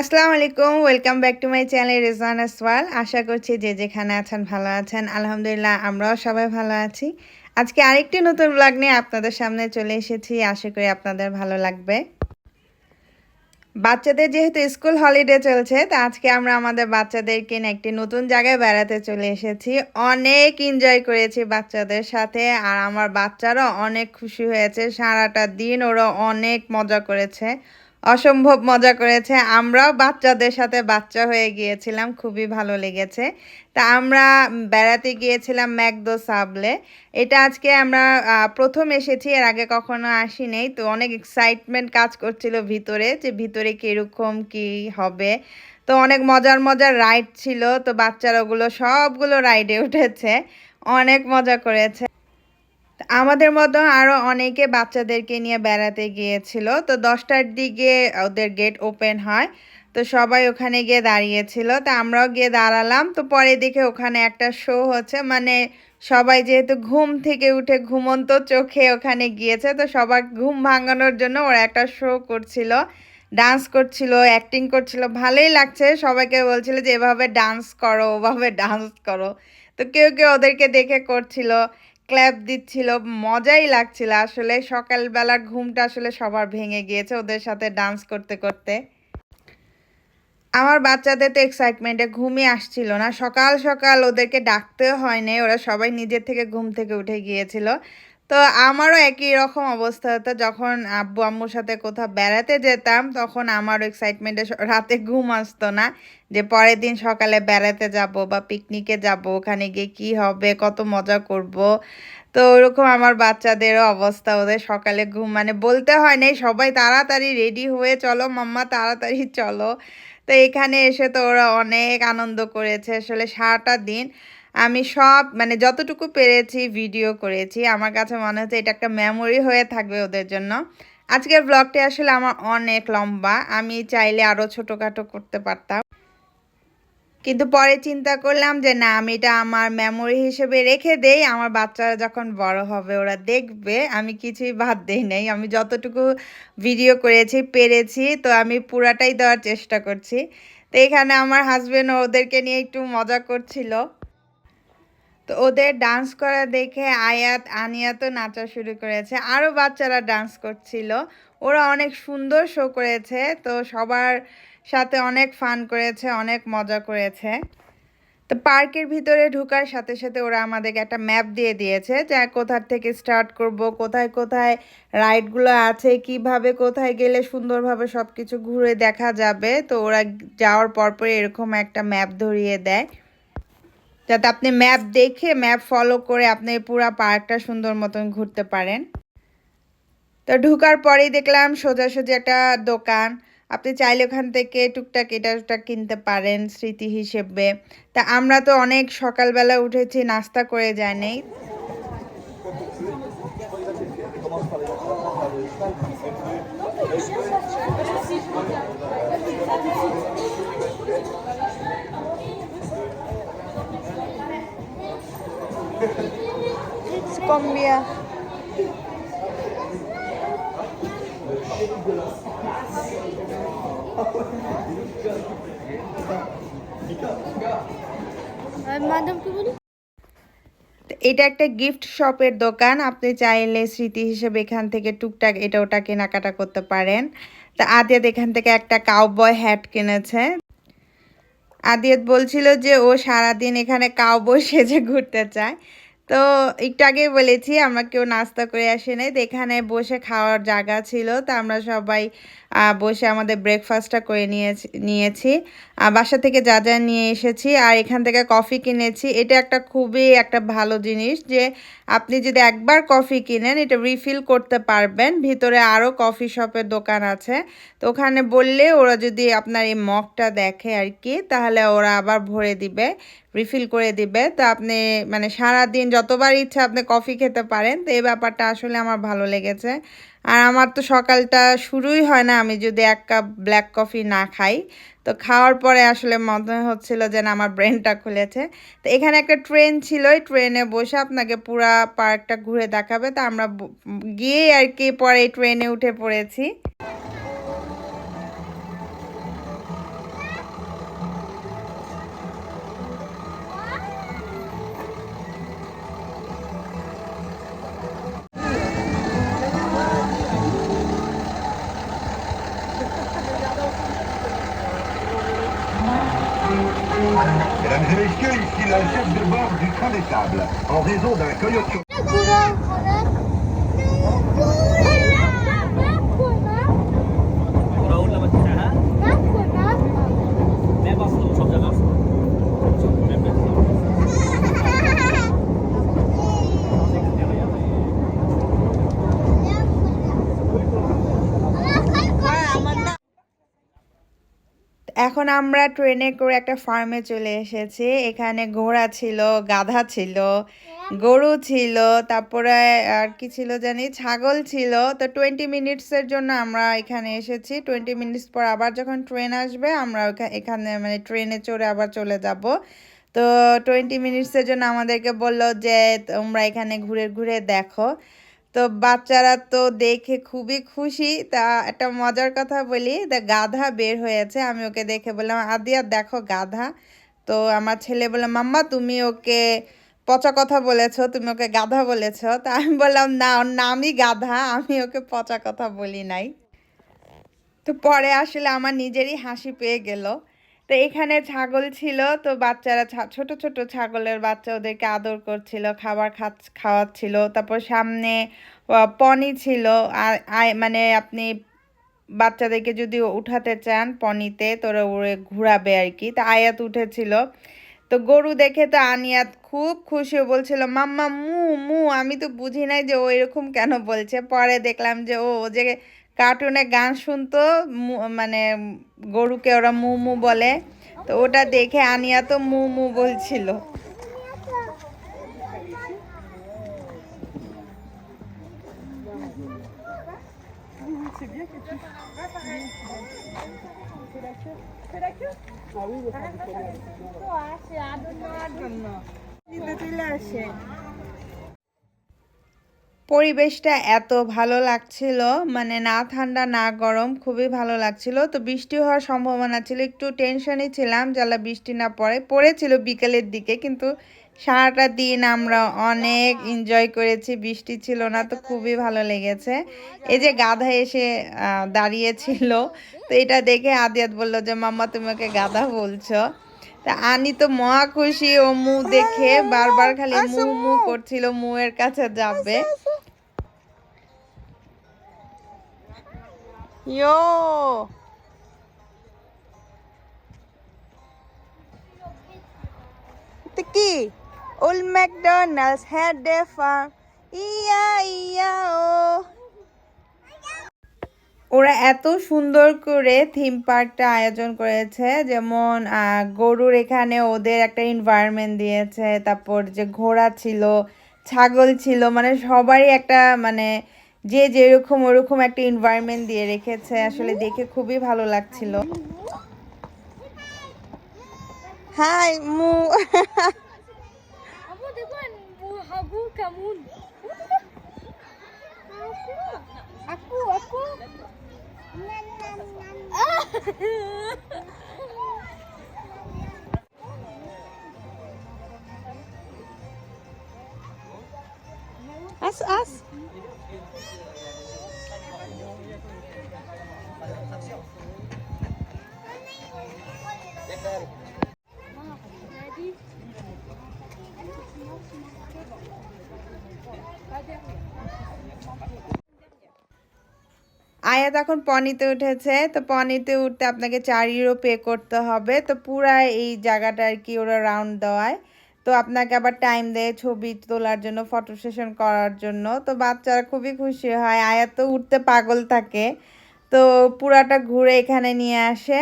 আসসালামু আলাইকুম welcome back to my channel Rizwan আসওয়াল আশা করছি যে যেখানে আছেন, ভালো আছেন। আলহামদুলিল্লাহ, আমরাও সবাই ভালো আছি। আজকে আরেকটি নতুন ব্লগ নিয়ে আপনাদের সামনে চলে এসেছি। আশা করি আপনাদের ভালো লাগবে। বাচ্চাদের যেহেতু স্কুল হলিডে চলছে, তা আজকে আমরা আমাদের বাচ্চাদেরকে নিয়ে একটি নতুন জায়গায় বেড়াতে চলে এসেছি। অনেক এনজয় করেছি বাচ্চাদের সাথে, আর আমার বাচ্চারাও অনেক খুশি হয়েছে। সারাটা দিন ওরা অনেক মজা করেছে। অসম্ভব মজা করেছে। আমরাও বাচ্চাদের সাথে বাচ্চা হয়ে গিয়েছিলাম, খুবই ভালো লেগেছে। তা আমরা বেড়াতে গিয়েছিলাম ম্যাকদো সাবলে। এটা আজকে আমরা প্রথম এসেছি, এর আগে কখনো আসি নেই তো অনেক এক্সাইটমেন্ট কাজ করছিল ভিতরে, যে ভিতরে কীরকম কি হবে। তো অনেক মজার মজার রাইড ছিল, তো বাচ্চারা ওগুলো সবগুলো রাইডে উঠেছে। অনেক মজা করেছে। আমাদের মতো আরও অনেকে বাচ্চাদেরকে নিয়ে বেড়াতে গিয়েছিল। তো দশটার দিকে ওদের গেট ওপেন হয়। তো সবাই ওখানে গিয়ে দাঁড়িয়েছিল। তো আমরাও গিয়ে দাঁড়ালাম। তো পরে দেখে ওখানে একটা শো হচ্ছে। মানে সবাই যেহেতু ঘুম থেকে উঠে ঘুমন্ত চোখে ওখানে গিয়েছে, তো সবার ঘুম ভাঙানোর জন্য ওরা একটা শো করছিল। ডান্স করছিল অ্যাক্টিং করছিল। ভালোই লাগছে। সবাইকে বলছিল যে, এভাবে ডান্স করো, ওভাবে ডান্স করো। তো কেউ কেউ ওদেরকে দেখে করছিল। ক্ল্যাপ দিচ্ছিল, মজাই লাগছিল। আসলে সকালবেলার ঘুমটা আসলে সবার ভেঙে গিয়েছে ওদের সাথে ডান্স করতে করতে। আমার বাচ্চাদের তো এক্সাইটমেন্টে ঘুমই আসছিল না। সকাল সকাল ওদেরকে ডাকতেও হয়নি, ওরা সবাই নিজের থেকে ঘুম থেকে উঠে গিয়েছিল। তো আমারও একই রকম অবস্থা। হতো যখন আব্বু আম্মুর সাথে কোথাও বেড়াতে যেতাম, তখন আমারও এক্সাইটমেন্টে রাতে ঘুম আসতো না যে পরের দিন সকালে বেড়াতে যাব বা পিকনিকে যাব, ওখানে গিয়ে কি হবে, কত মজা করব। তো ওরকম আমার বাচ্চাদেরও অবস্থা, ওদের সকালে ঘুম মানে বলতে হয় নাই, সবাই তাড়াতাড়ি রেডি হয়ে চলো, মাম্মা তাড়াতাড়ি চলো। তো এখানে এসে তো ওরা অনেক আনন্দ করেছে, আসলে সারাটা দিন আমি সব মানে যতটুকু পেরেছি ভিডিও করেছি, আমার কাছে মনে হচ্ছে এটা একটা মেমোরি হয়ে থাকবে ওদের জন্য। আজকের ব্লগটি আসলে আমার অনেক লম্বা, আমি চাইলে আরও ছোটোখাটো করতে পারতাম। কিন্তু পরে চিন্তা করলাম যে না, আমি এটা আমার মেমোরি হিসেবে রেখে দেই, আমার বাচ্চারা যখন বড় হবে ওরা দেখবে, আমি কিছুই বাদ দেই নাই, আমি যতটুকু ভিডিও করেছি, পেরেছি, তো আমি পুরাটাই দেওয়ার চেষ্টা করছি। তো এখানে আমার হাজবেন্ড ওদেরকে নিয়ে একটু মজা করছিল। তো ওদের ডান্স করা দেখে আয়াত আনিয়া তো নাচা শুরু করেছে। আরও বাচ্চারা ডান্স করছিল। ওরা অনেক সুন্দর শো করেছে। তো সবার সাথে অনেক ফান করেছে, অনেক মজা করেছে। তো পার্কের ভিতরে ঢুকার সাথে সাথে ওরা আমাদেরকে একটা ম্যাপ দিয়ে দিয়েছে যে কোথার থেকে স্টার্ট করব, কোথায় কোথায় রাইডগুলো আছে, কীভাবে কোথায় গেলে সুন্দরভাবে সব কিছু ঘুরে দেখা যাবে। তো ওরা যাওয়ার পরপরই এরকম একটা ম্যাপ ধরিয়ে দেয়। যাতে আপনি ম্যাপ দেখে ম্যাপ ফলো করে আপনি পুরো পার্কটা সুন্দর মতন ঘুরতে পারেন। তো ঢুকার পরেই দেখলাম সোজাসুজি একটা দোকান। আপনি চাইলে ওখান থেকে টুকটাক এটা টুকটাক কিনতে পারেন স্মৃতি হিসেবে। তা আমরা তো অনেক সকালবেলা উঠেছি, নাস্তা করে যাই বলি এটা একটা গিফট শপের দোকান। আপনি চাইলে স্মৃতি হিসেবে এখান থেকে টুকটাক এটা ওটা কেনাকাটা করতে পারেন। তা আদিয়াত এখান থেকে একটা কাউবয় হ্যাট কিনেছে। আদিয়াত বলছিল যে ও সারাদিন এখানে কাউবয় সেজে ঘুরতে চায়। তো একটু আগে বলেছি, আমরা কেউ নাস্তা করে আসে নাই। তো এখানে বসে খাওয়ার জায়গা ছিল। তা আমরা সবাই বসে আমাদের ব্রেকফাস্টটা করে নিয়েছি নিয়েছি। বাসা থেকে যা যা নিয়ে এসেছি, আর এখান থেকে কফি কিনেছি। এটা একটা খুবই একটা ভালো জিনিস যে, আপনি যদি একবার কফি কিনেন, এটা রিফিল করতে পারবেন। ভিতরে আরও কফি শপের দোকান আছে। তো ওখানে বললে ওরা যদি আপনার এই মগটা দেখে আর কি, তাহলে ওরা আবার ভরে দিবে রিফিল করে দিবে। তো আপনি মানে সারা দিন যতবার ইচ্ছা আপনি কফি খেতে পারেন। তো এই ব্যাপারটা আসলে আমার ভালো লেগেছে। আর আমার তো সকালটা শুরুই হয় না, আমি যদি এক কাপ ব্ল্যাক কফি না খাই। তো খাওয়ার পরে আসলে মনে হচ্ছিল যেন আমার ব্রেনটা খুলেছে। তো এখানে একটা ট্রেন ছিল ওই ট্রেনে বসে আপনাকে পুরা পার্কটা ঘুরে দেখাবে। তো আমরা গিয়ে আর কি পরে ট্রেনে উঠে পড়েছি। এখন আমরা ট্রেনে করে একটা ফার্মে চলে এসেছি। এখানে ঘোড়া ছিল, গাধা ছিল, গরু ছিল, তারপরে আর কি ছিল জানি? ছাগল ছিল। তো টোয়েন্টি মিনিটসের জন্য আমরা এখানে এসেছি। টোয়েন্টি মিনিটস পর আবার যখন ট্রেন আসবে, আমরা এখানে মানে ট্রেনে চড়ে আবার চলে যাব। তো টোয়েন্টি মিনিটসের জন্য আমাদেরকে বলল যে, তোমরা এখানে ঘুরে ঘুরে দেখো। তো বাচ্চারা তো দেখে খুবই খুশি। তা একটা মজার কথা বলি, তা গাধা বের হয়েছে। আমি ওকে দেখে বললাম, আদিয়া, দেখো গাধা। তো আমার ছেলে বলল, মাম্মা, তুমি ওকে পচা কথা বলেছ, তুমি ওকে গাধা বলেছ। তা আমি বললাম, না, ওর নামই গাধা, আমি ওকে পচা কথা বলি নাই। তো পরে আসলে আমার নিজেরই হাসি পেয়ে গেল। তো এখানে ছাগল ছিল, তো বাচ্চারা ছোট ছোট ছাগলের বাচ্চা ওদেরকে আদর করছিল, খাবার খাওয়াচ্ছিল। তারপর সামনে পনি ছিল। আর মানে আপনি বাচ্চাদেরকে যদি উঠাতে চান পনিতে তোরা উড়ে ঘুরাবে আর কি। তা আয়াত উঠেছিল। তো গরু দেখে তো আনিয়াত খুব খুশি বলছিল, মাম্মা, মু মু, আমি তো বুঝি নাই যে ও এরকম কেন বলছে? পরে দেখলাম যে ও যে কার্টুনে গান শুনতো মানে গরুকে ওরা মু মু বলে। তো ওটা দেখে আনিয়া তো মু মু বলছিল। পরিবেশটা এত ভালো লাগছিল। মানে না ঠান্ডা, না গরম খুবই ভালো লাগছিল। তো বৃষ্টি হওয়ার সম্ভাবনা ছিল, একটু টেনশনই ছিলাম যারা বৃষ্টি না পড়ে, পড়েছিল বিকেলের দিকে। কিন্তু সারাটা দিন আমরা অনেক এনজয় করেছি, বৃষ্টি ছিল না তো খুবই ভালো লেগেছে। এই যে গাধা এসে দাঁড়িয়েছিল, তো এটা দেখে আদিয়াত বলল যে, মাম্মা, তুমি ওকে গাধা বলছো? তা আনি তো মহা খুশি, ও মু দেখে বারবার খালি মু মু করছিল, মুয়ের কাছে যাবে। Old McDonald's had a farm ইয়া ইয়া ও ওরা এত সুন্দর করে থিম পার্কটা আয়োজন করেছে, যেমন গরুর এখানে ওদের একটা এনভায়রনমেন্ট দিয়েছে, তারপর যে ঘোড়া ছিল, ছাগল ছিল মানে সবারই একটা মানে যে যেরকম ওরকম একটা এনভায়রনমেন্ট দিয়ে রেখেছে আসলে দেখে খুবই ভালো লাগছিল। হাই মু। আস আস। আয়াত এখন পনিতে উঠেছে, তো পনিতে উঠতে আপনাকে চার ইউরো পে করতে হবে। তো পুরা এই জায়গাটা আর কি ওরা রাউন্ড দেওয়ায়। তো আপনাকে আবার টাইম দেয় ছবি তোলার জন্য ফটো সেশন করার জন্য। তো বাচ্চারা খুবই খুশি হয়। আয়াত তো উঠতে পাগল থাকে। তো পুরাটা ঘুরে এখানে নিয়ে আসে।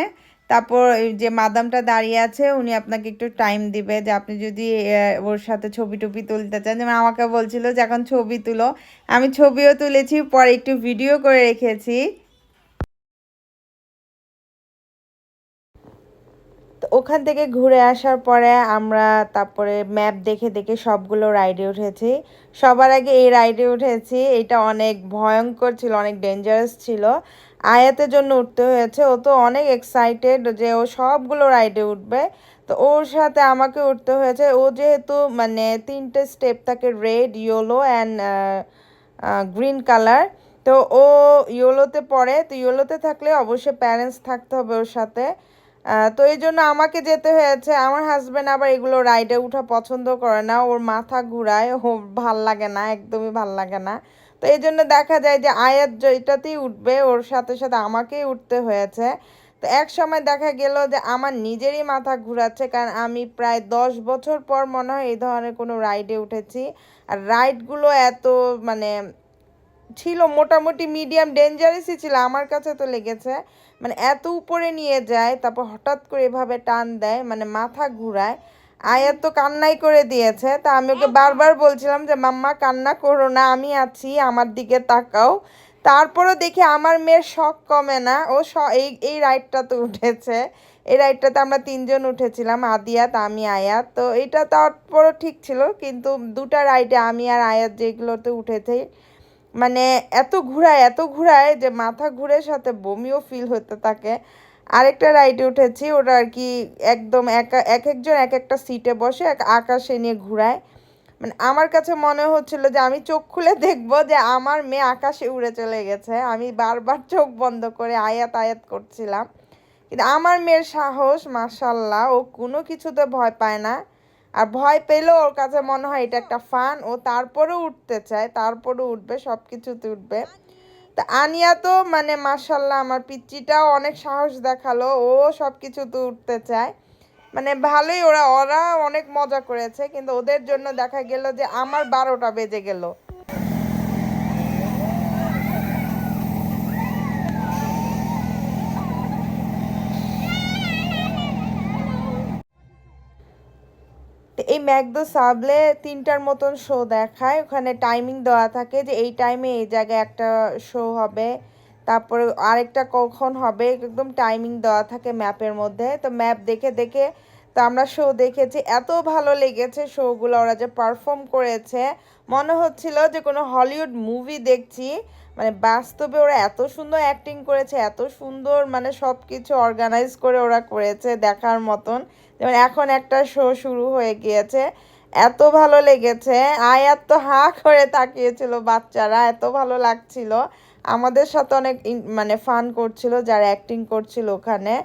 তারপর যে মাদামটা দাঁড়িয়ে আছে, উনি আপনাকে একটু টাইম দিবে যে আপনি যদি ওর সাথে ছবি টবি তুলতে চান। যেমন আমাকে বলছিল যে এখন ছবি তুলো। আমি ছবিও তুলেছি, পরে একটু ভিডিও করে রেখেছি। ওখান থেকে ঘুরে আসার পরে আমরা তারপরে ম্যাপ দেখে দেখে সবগুলো রাইডে উঠেছি। সবার আগে এই রাইডে উঠেছি। এটা অনেক ভয়ঙ্কর ছিল, অনেক ডেঞ্জারাস ছিল। আয়াতের জন্য উঠতে হয়েছে। ও তো অনেক এক্সাইটেড যে ও সবগুলো রাইডে উঠবে। তো ওর সাথে আমাকে উঠতে হয়েছে। ও যেহেতু মানে তিনটে স্টেপ থাকে red yellow and green colour তো ও ইয়েলোতে পড়ে। তো ইয়েলোতে থাকলে অবশ্যই প্যারেন্টস থাকতে হবে ওর সাথে। তো এই জন্য আমাকে যেতে হয়েছে। আমার হাজবেন্ড আবার এগুলো রাইডে উঠা পছন্দ করে না। ওর মাথা ঘুরায়। ও ভালো লাগে না, একদমই ভালো লাগে না। তো এই জন্য দেখা যায় যে আয়াত যেটাতেই উঠবে, ওর সাথে সাথে আমাকেই উঠতে হয়েছে। তো এক সময় দেখা গেল যে আমার নিজেরই মাথা ঘুরাচ্ছে, কারণ আমি প্রায় দশ বছর পর মনে হয় এই ধরনের কোনো রাইডে উঠেছি। আর রাইডগুলো এত মানে ছিল, মোটামুটি মিডিয়াম ডেঞ্জারাসই ছিল। আমার কাছে তো লেগেছে। মানে এত উপরে নিয়ে যায় তারপর হঠাৎ করে এভাবে টান দেয় মানে মাথা ঘুরায়। আয়া তো কান্নাই করে দিয়েছে তা আমি ওকে বারবার বলছিলাম যে মাম্মা কান্না করো না আমি আছি আমার দিকে তাকাও। তারপরও দেখি আমার মেয়ের শখ কমে না ও এই এই রাইডটাতে উঠেছে। এই রাইডটাতে আমরা তিনজন উঠেছিলাম আদিয়াত আমি আয়াত। তো এটা তারপরও ঠিক ছিল কিন্তু দুটা রাইডে আমি আর আয়াত যেগুলোতে উঠেছি মানে এত ঘুরায় এত ঘুরায় যে মাথা ঘুরে সাথে বমিও ফিল হতে থাকে। আরেকটা রাইডে উঠেছি ওটা আর কি একদম একা, এক একজন এক একটা সিটে বসে এক আকাশে নিয়ে ঘুরায়। মানে আমার কাছে মনে হচ্ছিল যে আমি চোখ খুলে দেখব যে আমার মেয়ে আকাশে উড়ে চলে গেছে। আমি বারবার চোখ বন্ধ করে আয়াত আয়াত করছিলাম। কিন্তু আমার মেয়ের সাহস মাসাল্লাহ ও কোনো কিছুতে ভয় পায় না। আর ভয় পেলেও ওর কাছে মনে হয় এটা একটা ফান, ও তারপরে উঠতে চায় তারপরে উঠবে সব কিছুতে উঠবে। তা আনিয়া তো মানে মার্শাল্লাহ আমার পিচ্চিটাও অনেক সাহস দেখাল, ও সব কিছুতে উঠতে চায়। মানে ভালোই ওরা ওরা অনেক মজা করেছে, কিন্তু ওদের জন্য দেখা গেল যে আমার বারোটা বেজে গেল। এই ম্যাকডো সাবলে তিনটার মতন শো দেখায়। ওখানে টাইমিং দেওয়া থাকে যে এই টাইমে এই জায়গায় একটা শো হবে। তারপরে আরেকটা কখন হবে, একদম টাইমিং দেওয়া থাকে ম্যাপের মধ্যে। তো ম্যাপ দেখে দেখে তো আমরা শো দেখেছি। এত ভালো লেগেছে শোগুলো ওরা যে পারফর্ম করেছে। মনে হচ্ছিল যে কোনো হলিউড মুভি দেখছি। মানে বাস্তবে ওরা এত সুন্দর অ্যাক্টিং করেছে, এত সুন্দর মানে সব কিছু অর্গানাইজ করে ওরা করেছে দেখার মতন। যেমন এখন একটা শো শুরু হয়ে গিয়েছে। এত ভালো লেগেছে। আয়াত তো হাঁ করে তাকিয়েছিল বাচ্চারা, এত ভালো লাগছিল। আমাদের সাথে অনেক মানে ফান করছিল, যারা অ্যাক্টিং করছিল ওখানে।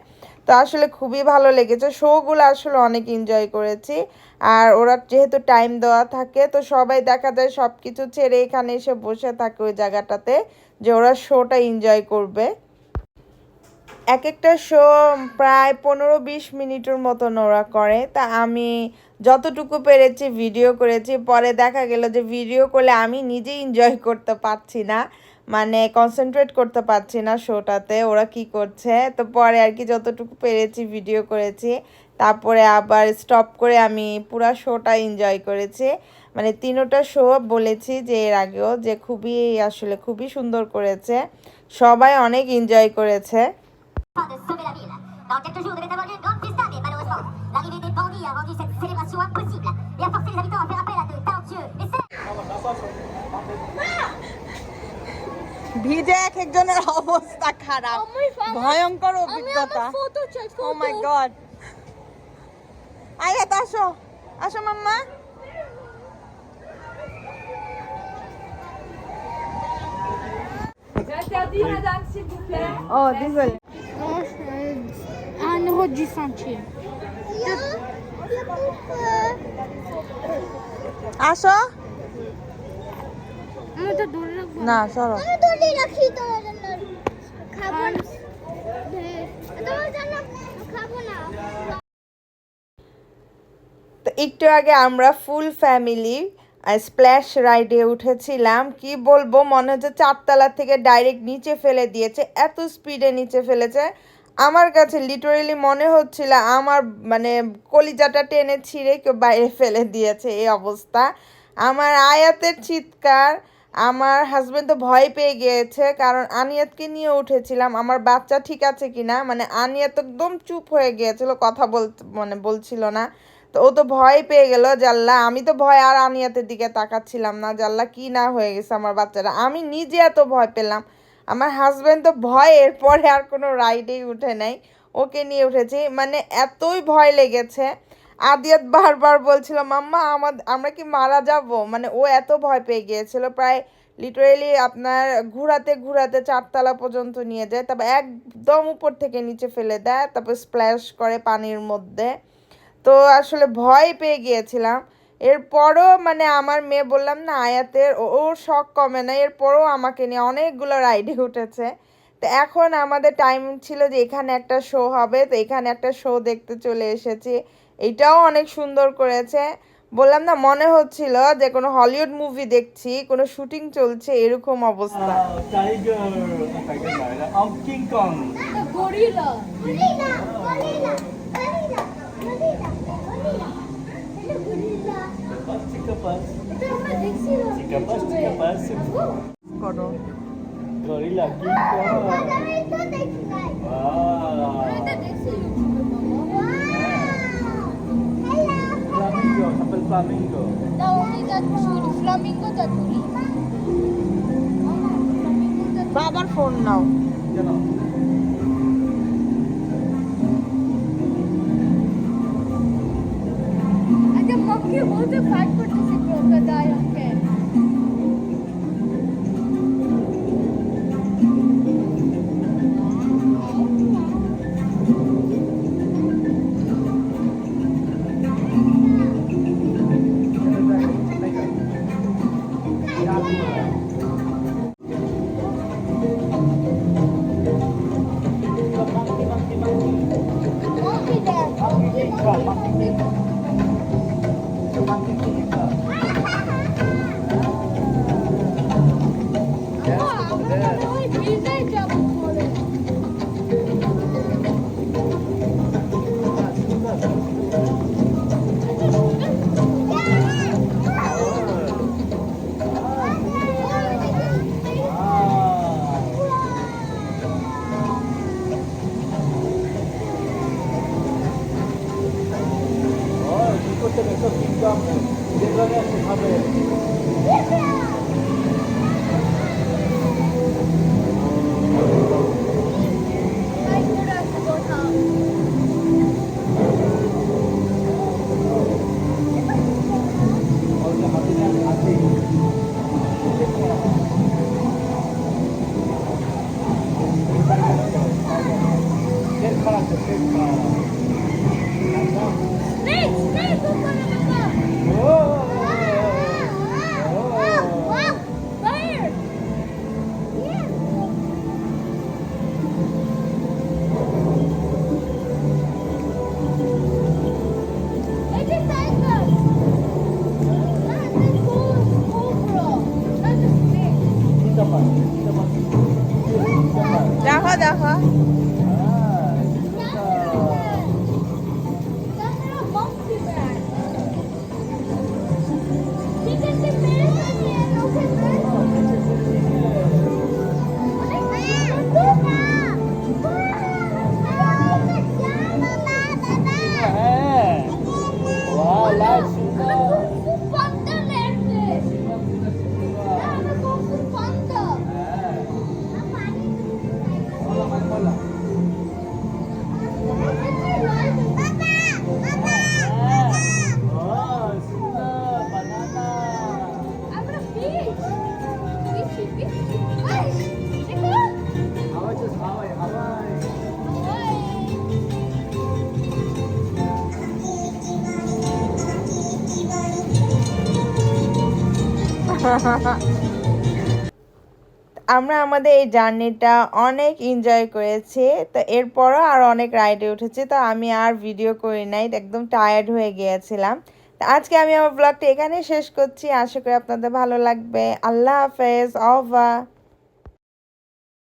তো আসলে খুবই ভালো লেগেছে। শোগুলো আসলে অনেক এনজয় করেছি। আর ওরা যেহেতু টাইম দেওয়া থাকে, তো সবাই দেখা যায় সব কিছু ছেড়ে এখানে এসে বসে থাকে ওই জায়গাটাতে, যে ওরা শোটা এনজয় করবে। এক একটা শো প্রায় পনেরো বিশ মিনিটের মতন ওরা করে। তা আমি যতটুকু পেরেছি ভিডিও করেছি। পরে দেখা গেল যে ভিডিও করলে আমি নিজে এনজয় করতে পারছি না। মানে কনসেন্ট্রেট করতে পারছি না শোটাতে ওরা কি করছে? তো পরে আর কি যতটুকু পেরেছি ভিডিও করেছি। তারপরে আবার স্টপ করে আমি পুরা শোটা এনজয় করেছি। মানে তিনোটা শো বলেছি যে এর আগেও যে খুবই আসলে খুবই সুন্দর করেছে। সবাই অনেক এনজয় করেছে। De sauver la ville. Dans quelques jours devait avoir lieu une grande fiesta, mais malheureusement, l'arrivée des bandits a rendu cette célébration impossible et a forcé les habitants à faire appel à de talentueux et ভিজে এক একজনের অবস্থা খারাপ ভয়ঙ্কর অভিজ্ঞতা ও মাই god আয়াত আসো আসো মাম্মা ও দিবেল Euro dix centimes. আসো আমি তো ধরে রাখব না সরো ধরে রাখি তোমার জন্য খাব না তোমার জন্য খাব না তো একটু আগে আমরা ফুল ফ্যামিলি স্প্ল্যাশ রাইডে উঠেছিলাম। কি বলব মনে হচ্ছে চারতলা থেকে ডাইরেক্ট নিচে ফেলে দিয়েছে এত স্পিডে নিচে ফেলেছে। আমার কাছে লিটারেলি মনে হচ্ছিল আমার মানে কলিজাটা টেনে ছিঁড়ে কেউ বাইরে ফেলে দিয়েছে এই অবস্থা। আমার আয়াতের চিৎকার, আমার হাজব্যান্ড তো ভয় পেয়ে গিয়েছে, কারণ আনিয়াতকে নিয়ে উঠেছিলাম। আমার বাচ্চা ঠিক আছে কি না মানে আনিয়াত একদম চুপ হয়ে গিয়েছিল, কথা বল মানে বলছিল না। তো ও তো ভয় পেয়ে গেল জাল্লা আমি তো ভয় আর আনিয়াতের দিকে তাকাচ্ছিলাম না জাল্লা কি না হয়ে গেছে আমার বাচ্চারা আমি নিজে এত ভয় পেলাম। আমার হাজব্যান্ড তো ভয়, এরপরে আর কোনো রাইডেই উঠে নাই। ওকে নিয়ে উঠেছি। মানে এতই ভয় লেগেছে। আদিয়াত বারবার বলছিল, মাম্মা আমাদের আমরা কি মারা যাব? মানে ও এত ভয় পেয়ে গিয়েছিল। প্রায় লিটারেলি আপনার ঘোরাতে ঘোরাতে চারতলা পর্যন্ত নিয়ে যায়। তারপর একদম উপর থেকে নিচে ফেলে দেয়। তারপর স্প্ল্যাশ করে পানির মধ্যে। তো আসলে ভয় পেয়ে গিয়েছিলাম। এরপরও মানে আমার মেয়ে বললাম না আয়াতের ও- ওর শখ কমে না এরপরও আমাকে নিয়ে অনেকগুলো রাইডে উঠেছে। তো এখন আমাদের টাইম ছিল যে এখানে একটা শো হবে তো এখানে একটা শো দেখতে চলে এসেছি। এটাও অনেক সুন্দর করেছে। বললাম না মনে হচ্ছিল যে কোনো হলিউড মুভি দেখছি কোনো শুটিং চলছে এরকম অবস্থা। Wow, নাই Wow. এটা দেখছি ইউটিউবে বাবা হ্যালো Flamingo, sampai flamingo. না ওই যাচ্ছি ফ্লামিঙ্গো যাচ্ছি বাবার ফোন নাও Jangan. আমরা আমাদের এই জার্নিটা অনেক এনজয় করেছি, তো এরপরও আর অনেক রাইডে উঠেছি, তো আমি আর ভিডিও করি নাই, একদম টায়ার্ড হয়ে গিয়েছিলাম। তো আজকে আমি আমার ব্লগটা এখানেই শেষ করছি, আশা করি আপনাদের ভালো লাগবে। আল্লাহ হাফেজ অভা